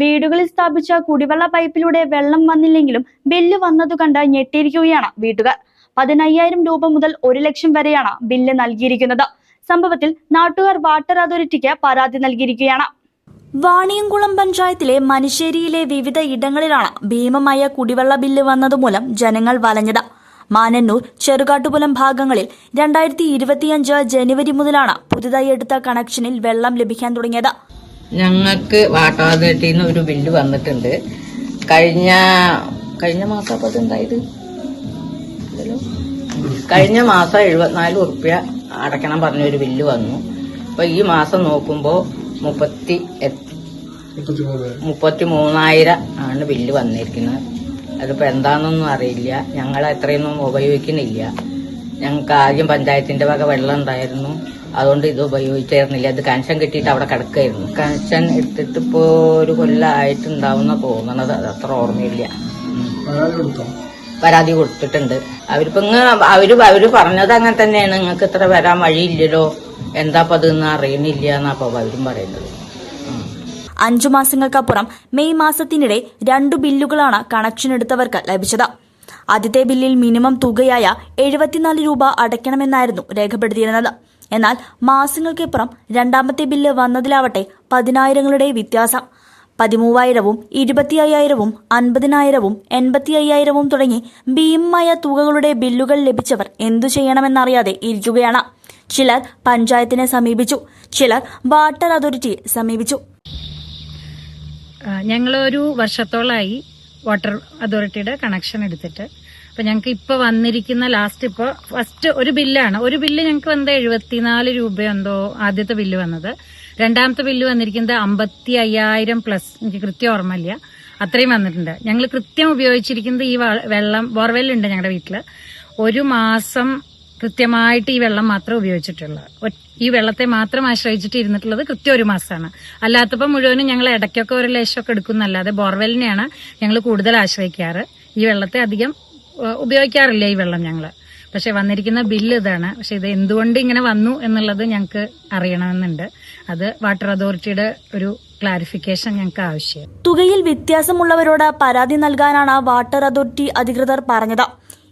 വീടുകളിൽ സ്ഥാപിച്ച കുടിവെള്ള പൈപ്പിലൂടെ വെള്ളം വന്നില്ലെങ്കിലും ബില്ല് വന്നത് കണ്ട് ഞെട്ടിയിരിക്കുകയാണ് വീട്ടുകാർ. പതിനയ്യായിരം രൂപ മുതൽ ഒരു ലക്ഷം വരെയാണ് ബില്ല് നൽകിയിരിക്കുന്നത്. സംഭവത്തിൽ നാട്ടുകാർ വാട്ടർ അതോറിറ്റിക്ക് പരാതി നൽകിയിരിക്കുകയാണ്. വാണിയംകുളം പഞ്ചായത്തിലെ മനുശ്ശേരിയിലെ വിവിധ ഇടങ്ങളിലാണ് ഭീമമായ കുടിവെള്ള ബില്ല് വന്നതുമൂലം ജനങ്ങൾ വലഞ്ഞത്. മാനന്നൂർ ചെറുകാട്ടുപുലം ഭാഗങ്ങളിൽ രണ്ടായിരത്തി ഇരുപത്തിയഞ്ച് ജനുവരി മുതലാണ് പുതുതായി എടുത്ത കണക്ഷനിൽ വെള്ളം ലഭിക്കാൻ തുടങ്ങിയത്. ഞങ്ങൾക്ക് വാട്ടർ അതോറിറ്റിയിൽ നിന്ന് ഒരു ബില്ല് വന്നിട്ടുണ്ട്. കഴിഞ്ഞ കഴിഞ്ഞ മാസം അപ്പോൾ അതുണ്ടായത് കഴിഞ്ഞ മാസം എഴുപത്തിനാല് ഉറുപ്പ്യ അടയ്ക്കണം പറഞ്ഞ ഒരു ബില്ല് വന്നു. അപ്പോൾ ഈ മാസം നോക്കുമ്പോൾ മുപ്പത്തി മുപ്പത്തി മൂന്നായിരം ആണ് ബില്ല് വന്നിരിക്കുന്നത്. അതിപ്പോൾ എന്താണെന്നൊന്നും അറിയില്ല. ഞങ്ങൾ എത്രയൊന്നും ഉപയോഗിക്കുന്നില്ല. ഞങ്ങൾക്ക് ആദ്യം പഞ്ചായത്തിന്റെ വക വെള്ളം ഉണ്ടായിരുന്നു. അതുകൊണ്ട് ഇത് ഉപയോഗിച്ചായിരുന്നില്ല. ഇത് കണക്ഷൻ കിട്ടിയിട്ട് അവിടെ കിടക്കായിരുന്നു കണക്ഷൻ എടുത്തിട്ട് ഇപ്പോ ഒരു കൊല്ലമായിട്ടുണ്ടാവുന്ന തോന്നണത് അത് അത്ര ഓർമ്മയില്ല. പരാതി കൊടുത്തിട്ടുണ്ട്. അവരിപ്പോ ഇങ്ങനെ അവർ അവർ പറഞ്ഞത് അങ്ങനെ തന്നെയാണ്. നിങ്ങൾക്ക് ഇത്ര വരാൻ വഴിയില്ലല്ലോ. എന്താ അപ്പൊ അതെന്ന് അറിയണില്ല എന്നാപ്പോ അവരും പറയുന്നത്. അഞ്ചു മാസങ്ങൾക്കപ്പുറം മെയ് മാസത്തിനിടെ രണ്ടു ബില്ലുകളാണ് കണക്ഷൻ എടുത്തവർക്ക് ലഭിച്ചത്. ആദ്യത്തെ ബില്ലിൽ മിനിമം തുകയായ എഴുപത്തിനാല് രൂപ അടയ്ക്കണമെന്നായിരുന്നു രേഖപ്പെടുത്തിയിരുന്നത്. എന്നാൽ മാസങ്ങൾക്കിപ്പുറം രണ്ടാമത്തെ ബില്ല് വന്നതിലാവട്ടെ പതിനായിരങ്ങളുടെ വ്യത്യാസം. പതിമൂവായിരവും ഇരുപത്തി അയ്യായിരവും അൻപതിനായിരവും എൺപത്തി അയ്യായിരവും തുടങ്ങി ഭീമമായ തുകകളുടെ ബില്ലുകൾ ലഭിച്ചവർ എന്തു ചെയ്യണമെന്നറിയാതെ ഇരിക്കുകയാണ്. ചിലർ പഞ്ചായത്തിനെ സമീപിച്ചു ചിലർ വാട്ടർ അതോറിറ്റിയെ സമീപിച്ചു. ഞങ്ങൾ ഒരു വർഷത്തോളമായി വാട്ടർ അതോറിറ്റിയുടെ കണക്ഷൻ എടുത്തിട്ട് അപ്പൊ ഞങ്ങൾക്ക് ഇപ്പൊ വന്നിരിക്കുന്ന ലാസ്റ്റ് ഇപ്പൊ ഫസ്റ്റ് ഒരു ബില്ലാണ്. ഒരു ബില്ല് ഞങ്ങൾക്ക് വന്നത് എഴുപത്തിനാല് രൂപ എന്തോ ആദ്യത്തെ ബില്ല് വന്നത്. രണ്ടാമത്തെ ബില്ല് വന്നിരിക്കുന്നത് അമ്പത്തി അയ്യായിരം പ്ലസ് എനിക്ക് കൃത്യം ഓർമ്മയില്ല. അത്രയും വന്നിട്ടുണ്ട്. ഞങ്ങൾ കൃത്യം ഉപയോഗിച്ചിരിക്കുന്നത് ഈ വെള്ളം ബോർവെല്ലുണ്ട് ഞങ്ങളുടെ വീട്ടിൽ. ഒരു മാസം കൃത്യമായിട്ട് ഈ വെള്ളം മാത്രം ഉപയോഗിച്ചിട്ടുള്ളൂ. ഈ വെള്ളത്തെ മാത്രം ആശ്രയിച്ചിട്ട് ഇരുന്നിട്ടുള്ളത് കൃത്യം ഒരു മാസമാണ് അല്ലാത്തപ്പോൾ മുഴുവനും ഞങ്ങൾ ഇടയ്ക്കൊക്കെ ഒരു ലേശമൊക്കെ എടുക്കുന്നല്ലാതെ ബോർവെല്ലിനെയാണ് ഞങ്ങൾ കൂടുതൽ ആശ്രയിക്കാറ്. ഈ വെള്ളത്തെ അധികം ഉപയോഗിക്കാറില്ല ഈ വെള്ളം ഞങ്ങൾ പക്ഷെ വന്നിരിക്കുന്ന ബില്ല് ഇതാണ്. പക്ഷെ ഇത് എന്തുകൊണ്ട് ഇങ്ങനെ വന്നു എന്നുള്ളത് ഞങ്ങൾക്ക് അറിയണമെന്നുണ്ട്. അത് വാട്ടർ അതോറിറ്റിയുടെ ഒരു ക്ലാരിഫിക്കേഷൻ ഞങ്ങൾക്ക് ആവശ്യം. തുകയിൽ വ്യത്യാസമുള്ളവരോട് പരാതി നൽകാനാണ് വാട്ടർ അതോറിറ്റി അധികൃതർ പറഞ്ഞത്.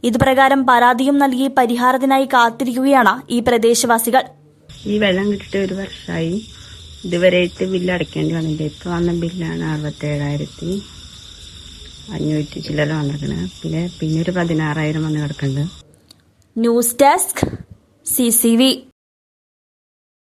ഇതുപ്രകാരം പരാതിയും നൽകി പരിഹാരത്തിനായി കാത്തിരിക്കുകയാണ് ഈ പ്രദേശവാസികൾ. ഈ വെള്ളം കിട്ടിയിട്ട് ഒരു വർഷമായി ഇതുവരെയായിട്ട് ബില്ല് അടയ്ക്കേണ്ടി വന്നില്ല. ഇപ്പൊ വന്ന ബില്ലാണ് അറുപത്തേഴായിരത്തി അഞ്ഞൂറ്റി ചില്ലറ വന്നിരിക്കുന്നത് പിന്നെ പിന്നെ ഒരു പതിനാറായിരം വന്ന് കിടക്കുന്നുണ്ട് news desk C C V.